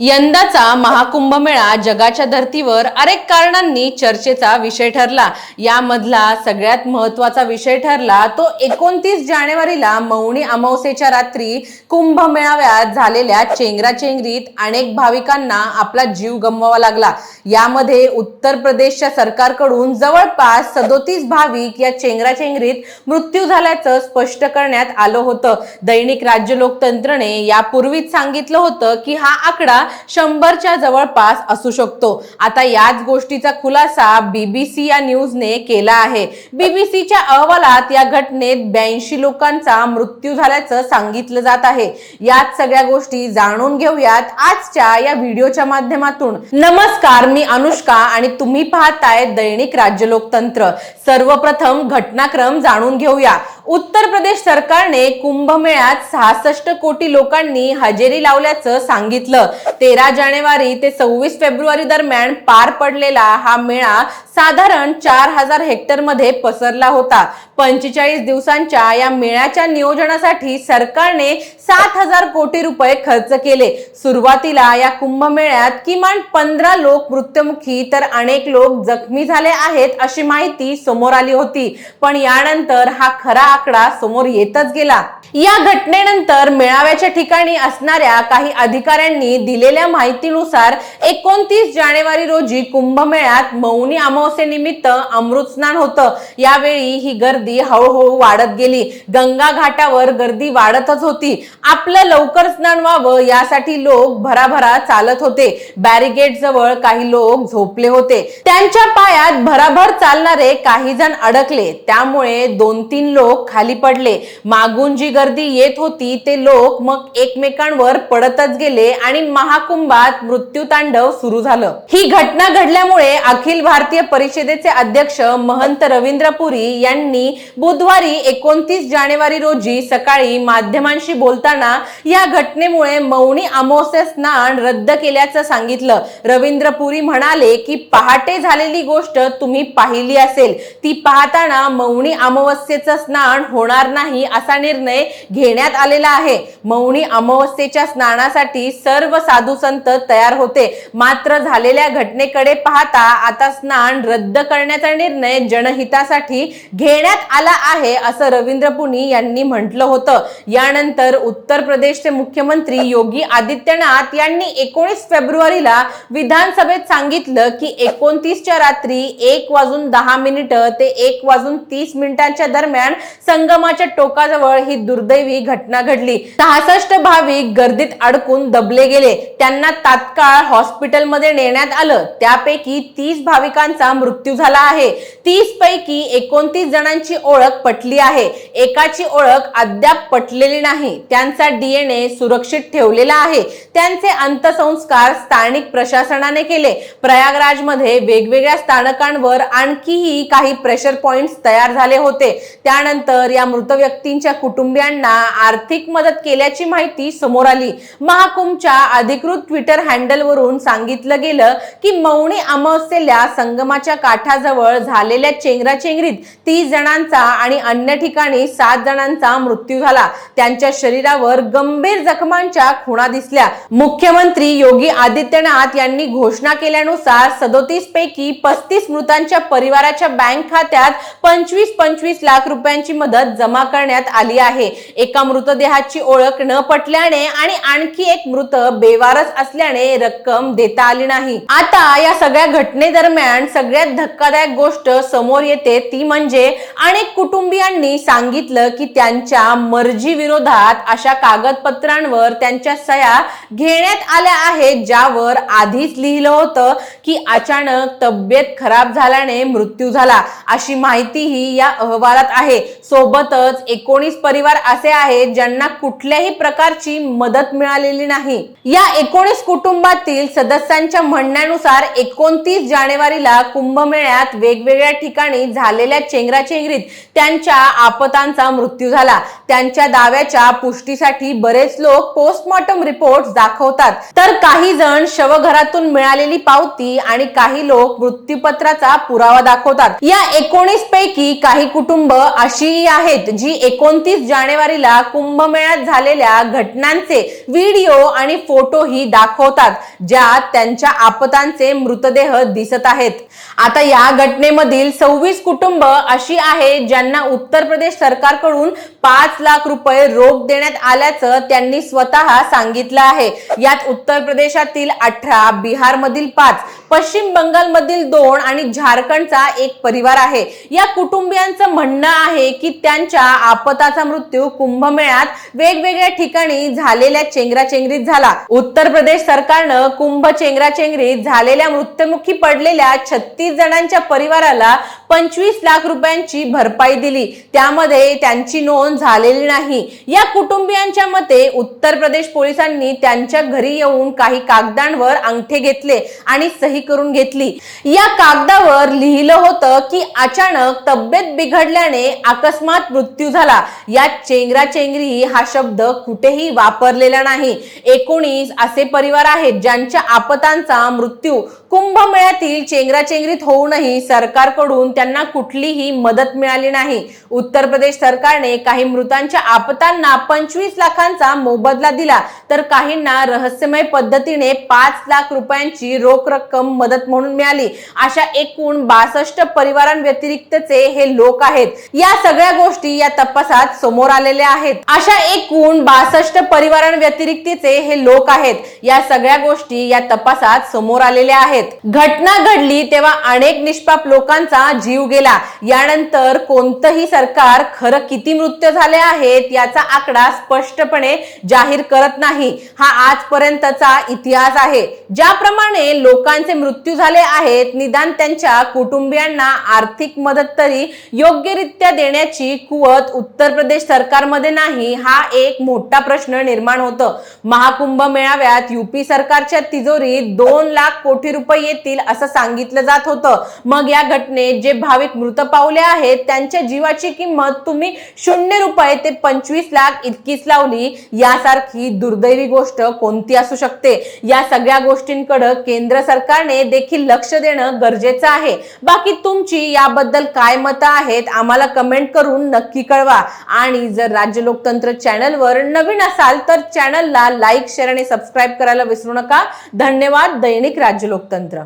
यंदाचा महाकुंभ मेळा जगाच्या धर्तीवर अनेक कारणांनी चर्चेचा विषय ठरला. यामधला सगळ्यात महत्त्वाचा विषय ठरला तो एकोणतीस जानेवारीला मौनी अमावस्येच्या रात्री कुंभ मेळाव्यात झालेल्या चेंगराचेंगरीत अनेक भाविकांना आपला जीव गमवावा लागला. यामध्ये उत्तर प्रदेशच्या सरकारकडून जवळपास सदोतीस भाविक या चेंगराचेंगरीत मृत्यू झाल्याचं स्पष्ट करण्यात आलं होतं. दैनिक राज्य लोकतंत्रने यापूर्वीच सांगितलं होतं की हा आकडा शंभरच्या जवळपास असू शकतो. आता याच गोष्टीचा खुलासा बीबीसी या न्यूजने केला आहे. बीबीसीच्या अहवालात या घटनेत ब्याऐंशी लोकांचा मृत्यू झाल्याचं सांगितलं जात आहे. यात सगळ्या गोष्टी जाणून घेऊयात आजच्या या व्हिडिओच्या माध्यमातून. नमस्कार मी अनुष्का आणि तुम्ही पाहताय दैनिक राज्य लोकतंत्र. सर्वप्रथम घटनाक्रम जाणून घेऊया. उत्तर प्रदेश सरकारने कुंभमेळ्यात सहासष्ट कोटी लोकांनी हजेरी लावल्याचं सांगितलं. तेरा जानेवारी ते सव्वीस फेब्रुवारी दरम्यान पार पडलेला हा मेळा साधारण चार हजार हेक्टरमध्ये पसरला होता. पंचेचाळीस दिवसांच्या या मेळ्याच्या नियोजनासाठी सरकारने सात हजार कोटी रुपये खर्च केले. सुरुवातीला या कुंभमेळ्यात किमान पंधरा लोक मृत्युमुखी तर अनेक लोक जखमी झाले आहेत अशी माहिती समोर आली होती. पण यानंतर हा खरा आकडा समोर येतच गेला. या घटनेनंतर मेळाव्याच्या ठिकाणी असणाऱ्या काही अधिकाऱ्यांनी दिलेल्या माहितीनुसार एकोणतीस जानेवारी रोजी कुंभमेळ्यात मौनी अमावस्येनिमित्त अमृत स्नान होतं. यावेळी ही गर्दी हळूहळू वाढत गेली. गंगा घाटावर गर्दी वाढतच होती. आपलं लवकर स्नान व्हावं यासाठी लोक भराभरा चालत होते. बॅरिगेड जवळ काही लोक झोपले होते. त्यांच्या पायात भराभर चालणारे काही जण अडकले. त्यामुळे दोन तीन लोक खाली पडले. मागून जी गर्दी येत होती ते लोक मग एकमेकांवर पडतच गेले आणि महाकुंभात मृत्यू तांडव सुरू झालं. ही घटना घडल्यामुळे अखिल भारतीय परिषदेचे अध्यक्ष महंत रवींद्र पुरी यांनी बुधवारी एकोणतीस जानेवारी रोजी सकाळी माध्यमांशी बोलताना या घटनेमुळे मौनी अमावस्या स्नान रद्द केल्याचं सांगितलं. रवींद्र पुरी म्हणाले की पहाटे झालेली गोष्ट तुम्ही पाहिली असेल. ती पाहताना मौनी अमावस्येचं स्नान होणार नाही असा निर्णय घेण्यात आलेला आहे. मौनी अमावस्येच्या स्नानासाठी सर्व साधू संत तयार होते. मात्र झालेल्या घटनेकडे पाहता आता स्नान रद्द करण्याचा निर्णय जनहितासाठी घेण्यात आला आहे असं रवींद्र पुनी यांनी म्हटलं होतं. यानंतर उत्तर प्रदेशचे मुख्यमंत्री योगी आदित्यनाथ यांनी एकोणीस फेब्रुवारीला विधानसभेत सांगितलं की एकोणतीसच्या रात्री एक वाजून दहा मिनिटं ते एक वाजून तीस मिनिटांच्या दरम्यान संगमाच्या टोकाजवळ ही दुर्दैवी घटना घडली. सहासष्ट भाविक गर्दीत अडकून दबले गेले. त्यांना तात्काळ हॉस्पिटलमध्ये नेण्यात आलं. त्यापैकी तीस भाविकांचा मृत्यू झाला आहे. तीस पैकी एकोणतीस जणांची ओळख पटली आहे. एकाची ओळख अद्याप पटलेली नाही. त्यांचा डीएनए सुरक्षित ठेवलेला आहे. त्यांचे अंत्यसंस्कार स्थानिक प्रशासनाने केले. प्रयागराजमध्ये वेगवेगळ्या स्थानकांवर आणखीही काही प्रेशर पॉइंट्स तयार झाले होते. त्यानंतर या मृत व्यक्तींच्या कुटुंबियांना आर्थिक मदत केल्याची माहिती समोर आली. महाकुंभच्या अधिकृत ट्विटर हँडलवरून सांगितलं गेलं की मौनी अमावस्येला संगमा संगमाच्या काठाजवळ झालेल्या चेंगराचेंगरीत तीस जणांचा आणि अन्य ठिकाणी सात जणांचा मृत्यू झाला. त्यांच्या शरीरावर गंभीर जखमांच्या खुणा दिसल्या. मुख्यमंत्री योगी आदित्यनाथ यांनी घोषणा केल्यानुसार सदोतीस पैकी पस्तीस मृतांच्या परिवाराच्या बँक खात्यात पंचवीस पंचवीस लाख रुपयांची मदत जमा करण्यात आली आहे. एका मृतदेहाची ओळख न पटल्याने आणि आणखी एक मृत बेवारस असल्याने रक्कम देता आली नाही. आता या सगळ्या घटनेदरम्यान सगळ्यात धक्कादायक गोष्ट समोर येते ती म्हणजे अनेक कुटुंबियांनी सांगितलं की त्यांच्या मर्जी विरोधात अशा कागदपत्रांवर त्यांच्या सया घेण्यात आल्या आहेत ज्यावर आधीच लिहिलं होतं की अचानक तब्येत खराब झाल्याने मृत्यू झाला. अशी माहितीही या अहवालात आहे. सोबतच एकोणीस परिवार असे आहेत ज्यांना कुठल्याही प्रकारची मदत मिळालेली नाही. या एकोणीस कुटुंबातील सदस्यांच्या म्हणण्यानुसार एकोणतीस जानेवारीला कुंभमेळ्यात वेगवेगळ्या ठिकाणी झालेल्या चेंगराचेंगरीत त्यांच्या आपतांचा मृत्यू झाला. त्यांच्या दाव्याच्या पुष्टीसाठी बरेच लोक पोस्टमॉर्टम रिपोर्ट दाखवतात. तर काही जण शवघरातून मिळालेली पावती आणि काही लोक मृत्यूपत्राचा पुरावा दाखवतात. या एकोणीस पैकी काही कुटुंब अशीही आहेत जी एकोणतीस जानेवारीला कुंभमेळ्यात झालेल्या घटनांचे व्हिडिओ आणि फोटोही दाखवतात ज्यात त्यांच्या आपतांचे मृतदेह दिसत आहेत. आता या घटनेमधील सव्वीस कुटुंब अशी आहे ज्यांना उत्तर प्रदेश सरकारकडून पाच लाख रुपये रोख देण्यात आल्याचं त्यांनी स्वतः सांगितलं आहे. यात उत्तर प्रदेशातील अठरा बिहारमधील पाच पश्चिम बंगालमधील दोन आणि झारखंडचा एक परिवार आहे. या कुटुंबियांचं म्हणणं आहे की त्यांच्या आपताचा मृत्यू कुंभमेळ्यात वेगवेगळ्या ठिकाणी झालेल्या चेंगराचेंगरीत झाला. उत्तर प्रदेश सरकारनं कुंभ चेंगराचेंगरीत झालेल्या मृत्युमुखी पडलेल्या छत्तीस जणांच्या परिवाराला पंचवीस लाख रुपयांची भरपाई दिली. त्यामध्ये त्यांची नोंद झालेली नाही. या कुटुंबियांच्या मते उत्तर प्रदेश पोलिसांनी त्यांच्या घरी येऊन काही कागदांवर अंगठे घेतले आणि सही करून घेतली. या कागदावर लिहिलं होतं की अचानक तब्येत बिघडल्याने अकस्मात मृत्यू झाला. या चेंगरा चेंगरी हा शब्द कुठेही वापरलेला नाही. एकोणीस असे परिवार आहेत ज्यांच्या आपतांचा मृत्यू कुंभमेळ्यातील चेंगराचेंगरीत होऊनही सरकारकडून त्यांना कुठलीही मदत मिळाली नाही. उत्तर प्रदेश सरकारने काही मृतांच्या आपतांना पंचवीस लाखांचा मोबदला दिला. तर काहींना रहस्यमय पद्धतीने पाच लाख रुपयांची रोख रक्कम मदत म्हणून मिळाली. अशा एकूण बासष्ट परिवारांव्यतिरिक्तचे हे लोक आहेत. या सगळ्या गोष्टी या तपासात समोर आलेल्या आहेत. अशा एकूण बासष्ट परिवारांव्यतिरिक्तचे हे लोक आहेत. या सगळ्या गोष्टी या तपासात समोर आलेल्या आहेत. घटना घडली तेव्हा अनेक निष्पाप लोकांचा जीव गेला. यानंतर कोणतंही सरकार खरं किती मृत्यू झाले आहेत याचा आकडा स्पष्टपणे जाहीर करत नाही. हा आजपर्यंतचा इतिहास आहे. ज्याप्रमाणे लोकांचे मृत्यू झाले आहेत निदान त्यांच्या कुटुंबियांना आर्थिक मदत तरी योग्यरित्या देण्याची कुवत उत्तर प्रदेश सरकारमध्ये नाही हा एक मोठा प्रश्न निर्माण होतो. महाकुंभ मेळाव्यात युपी सरकारच्या तिजोरीत दोन लाख कोटी रुपये येतील असं सांगितलं जात होतं. मग या घटनेत जे भाविक मृत पावले आहेत त्यांच्या जीवाची किंमत तुम्ही शून्य रुपये ते पंचवीस लाख इतकीच लावली यासारखी दुर्दैवी गोष्ट कोणती असू शकते? या सगळ्या गोष्टींकडे केंद्र सरकारने देखील लक्ष देणं गरजेचं आहे. बाकी तुमची याबद्दल काय मतं आहेत आम्हाला कमेंट करून नक्की कळवा. आणि जर राज्य लोकतंत्र चॅनलवर नवीन असाल तर चॅनलला लाईक शेअर आणि सबस्क्राईब करायला विसरू नका. धन्यवाद दैनिक राज्य लोकतंत्र.